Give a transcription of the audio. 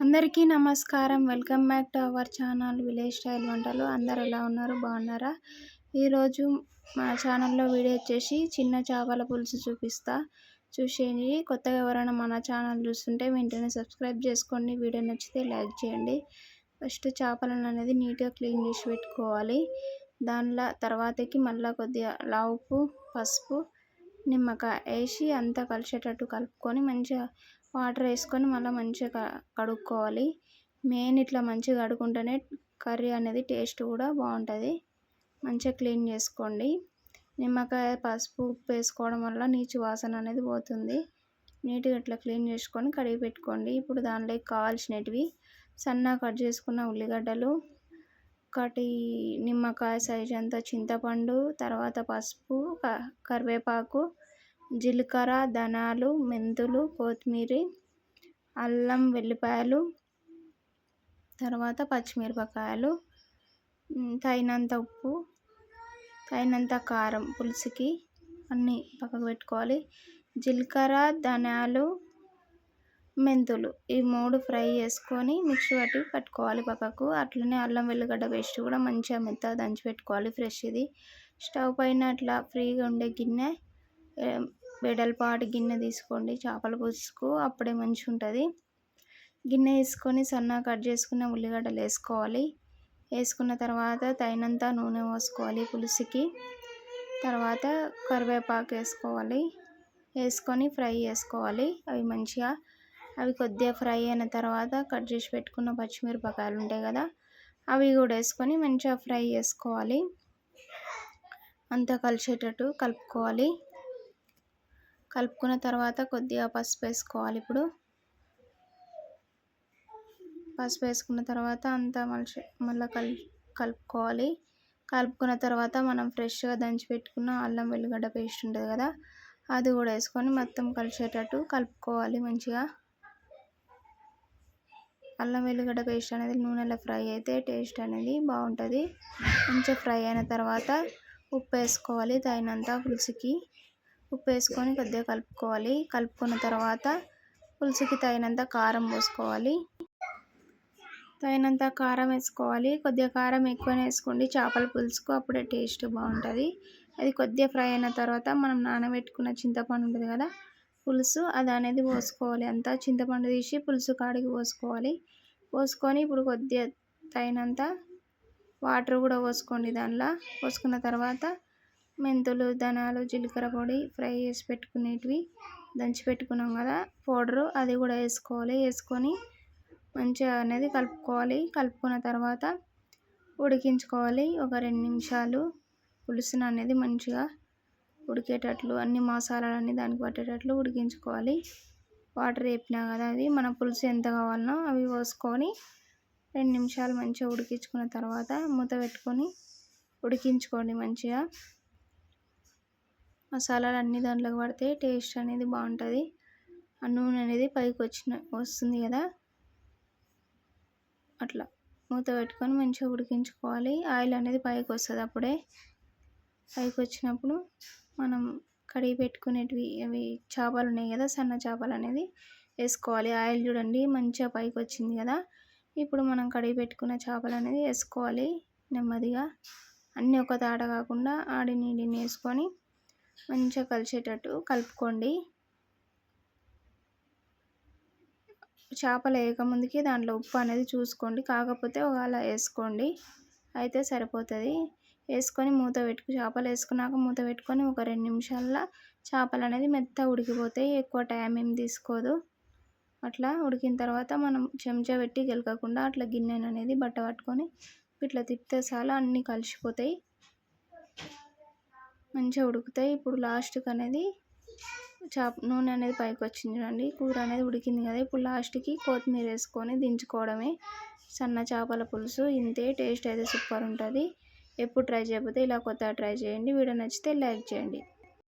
అందరికీ నమస్కారం. Welcome back to our channel village style వంటలు. అందరు ఎలా ఉన్నారు? బాగున్నారా? ఈరోజు మన ఛానల్లో వీడియో వచ్చేసి చిన్న చేపల పులుసు చూపిస్తా. చూసేయండి. కొత్తగా ఎవరైనా మన ఛానల్ చూస్తుంటే వెంటనే సబ్స్క్రైబ్ చేసుకోండి. వీడియో నచ్చితే లైక్ చేయండి. ఫస్ట్ చేపలను అనేది నీట్గా క్లీన్ చేసి పెట్టుకోవాలి. దానిలో తర్వాతకి మళ్ళీ కొద్దిగా లావుపు పసుపు నిమ్మకాయ వేసి అంతా కలిసేటట్టు కలుపుకొని మంచిగా వాటర్ వేసుకొని మళ్ళీ మంచిగా కడుక్కోవాలి. మెయిన్ ఇట్లా మంచిగా కడుక్కుంటేనే కర్రీ అనేది టేస్ట్ కూడా బాగుంటుంది. మంచిగా క్లీన్ చేసుకోండి. నిమ్మకాయ పసుపు ఉప్పు వేసుకోవడం వల్ల నీచు వాసన అనేది పోతుంది. నీట్గా ఇట్లా క్లీన్ చేసుకొని కడిగి పెట్టుకోండి. ఇప్పుడు దానిలోకి కావాల్సినవి సన్న కట్ చేసుకున్న ఉల్లిగడ్డలు ఒకటి నిమ్మకాయ సైజ్ అంతా చింతపండు తర్వాత పసుపు కరివేపాకు జీలకర్ర ధనాలు మెంతులు కొత్తిమీర అల్లం వెల్లిపాయలు తర్వాత పచ్చిమిరపకాయలు తగినంత ఉప్పు తగినంత కారం పులుసుకి అన్నీ పక్కకు పెట్టుకోవాలి. జీలకర్ర ధనియాలు మెంతులు ఈ మూడు ఫ్రై చేసుకొని మిక్సీ పట్టి పట్టుకోవాలి పక్కకు. అట్లనే అల్లం వెల్లిగడ్డ పేస్ట్ కూడా మంచిగా మెత్తగా దంచి పెట్టుకోవాలి ఫ్రెష్ ఇది. స్టవ్ పైన అట్లా ఫ్రీగా ఉండే గిన్నె వెడల్పాటి గిన్నె తీసుకోండి. చేపల పులుసుకు అప్పుడే మంచిగా ఉంటుంది గిన్నె తీసుకొని సన్నగా కట్ చేసుకున్న ఉల్లిగడ్డలు వేసుకోవాలి. వేసుకున్న తర్వాత తగినంత నూనె పోసుకోవాలి పులుసుకి. తర్వాత కరివేపాకు వేసుకోవాలి. వేసుకొని ఫ్రై చేసుకోవాలి. అవి మంచిగా అవి కొద్దిగా ఫ్రై అయిన తర్వాత కట్ చేసి పెట్టుకున్న పచ్చిమిరపకాయలు ఉంటాయి కదా అవి కూడా వేసుకొని మంచిగా ఫ్రై చేసుకోవాలి. అంతా కలిసేటట్టు కలుపుకోవాలి. కలుపుకున్న తర్వాత కొద్దిగా పసుపు వేసుకోవాలి ఇప్పుడు. పసుపు వేసుకున్న తర్వాత అంతా మళ్ళీ మళ్ళీ కల్ కలుపుకోవాలి. కలుపుకున్న తర్వాత మనం ఫ్రెష్గా దంచి పెట్టుకున్న అల్లం వెల్లిగడ్డ పేస్ట్ ఉంటుంది కదా అది కూడా వేసుకొని మొత్తం కలిసేటట్టు కలుపుకోవాలి మంచిగా. అల్లం వెల్లిగడ్డ పేస్ట్ అనేది నూనెలో ఫ్రై అయితే టేస్ట్ అనేది బాగుంటుంది. మంచిగా ఫ్రై అయిన తర్వాత ఉప్పు వేసుకోవాలి తగినంత పులుసుకి. ఉప్పు వేసుకొని కొద్దిగా కలుపుకోవాలి. కలుపుకున్న తర్వాత పులుసుకి తగినంత కారం పోసుకోవాలి. తగినంత కారం వేసుకోవాలి. కొద్దిగా కారం ఎక్కువనే వేసుకోండి. చేపల పులుసుకు అప్పుడే టేస్ట్ బాగుంటుంది. అది కొద్దిగా ఫ్రై అయిన తర్వాత మనం నానబెట్టుకున్న చింతపండు ఉంటుంది కదా పులుసు అది అనేది పోసుకోవాలి అంతా. చింతపండు తీసి పులుసు కాడికి పోసుకోవాలి. పోసుకొని ఇప్పుడు కొద్దిగా తగినంత వాటర్ కూడా పోసుకోండి దానిలో. పోసుకున్న తర్వాత మెంతులు ధనాలు జీలకర్ర పొడి ఫ్రై చేసి పెట్టుకునేటివి దంచి పెట్టుకున్నాం కదా. పౌడరు అది కూడా వేసుకోవాలి. వేసుకొని మంచిగా అనేది కలుపుకోవాలి. కలుపుకున్న తర్వాత ఉడికించుకోవాలి. ఒక రెండు నిమిషాలు పులుసును అనేది మంచిగా ఉడికేటట్లు అన్ని మసాలాలన్నీ దానికి పట్టేటట్లు ఉడికించుకోవాలి. వాటర్ వేపినా కదా అవి. మన పులుసు ఎంత కావాలనో అవి పోసుకొని రెండు నిమిషాలు మంచిగా ఉడికించుకున్న తర్వాత మూత పెట్టుకొని ఉడికించుకోండి మంచిగా. మసాలాలు అన్నీ దాంట్లోకి పడితే టేస్ట్ అనేది బాగుంటుంది. ఆ నూనె అనేది పైకి వచ్చిన వస్తుంది కదా? అట్లా మూత పెట్టుకొని మంచిగా ఉడికించుకోవాలి. ఆయిల్ అనేది పైకి వస్తుంది అప్పుడే. పైకి వచ్చినప్పుడు మనం కడిగి పెట్టుకునేటివి అవి చేపలు ఉన్నాయి కదా సన్న చేపలు అనేది వేసుకోవాలి. ఆయిల్ చూడండి మంచిగా పైకి వచ్చింది కదా? ఇప్పుడు మనం కడిగి పెట్టుకున్న చేపలు అనేది వేసుకోవాలి నెమ్మదిగా. అన్నీ ఒక తాట కాకుండా ఆడి నీడిని వేసుకొని మంచిగా కలిసేటట్టు కలుపుకోండి. చేపలు వేయకముందుకి దాంట్లో ఉప్పు అనేది చూసుకోండి. కాకపోతే ఒకవేళ వేసుకోండి. అయితే సరిపోతుంది. వేసుకొని మూత పెట్టుకు చేపలు వేసుకున్నాక మూత పెట్టుకొని ఒక రెండు నిమిషాల్లో చేపలు అనేది మెత్త ఉడికిపోతాయి. ఎక్కువ టైం ఏం తీసుకోదు. అట్లా ఉడికిన తర్వాత మనం చెంచా పెట్టి గెలకకుండా అట్లా గిన్నెను అనేది బట్ట పట్టుకొని ఇట్లా తిప్పితే చాలా అన్నీ కలిసిపోతాయి. మంచిగా ఉడుకుతాయి. ఇప్పుడు లాస్ట్కి అనేది చాప నూనె అనేది పైకి వచ్చింది చూడండి. కూర అనేది ఉడికింది కదా. ఇప్పుడు లాస్ట్కి కొత్తిమీర వేసుకొని దించుకోవడమే. సన్న చేపల పులుసు ఇంతే టేస్ట్ అయితే సూపర్ ఉంటుంది. ఎప్పుడు ట్రై చేయకపోతే ఇలా కొత్తగా ట్రై చేయండి. వీడియో నచ్చితే లైక్ చేయండి.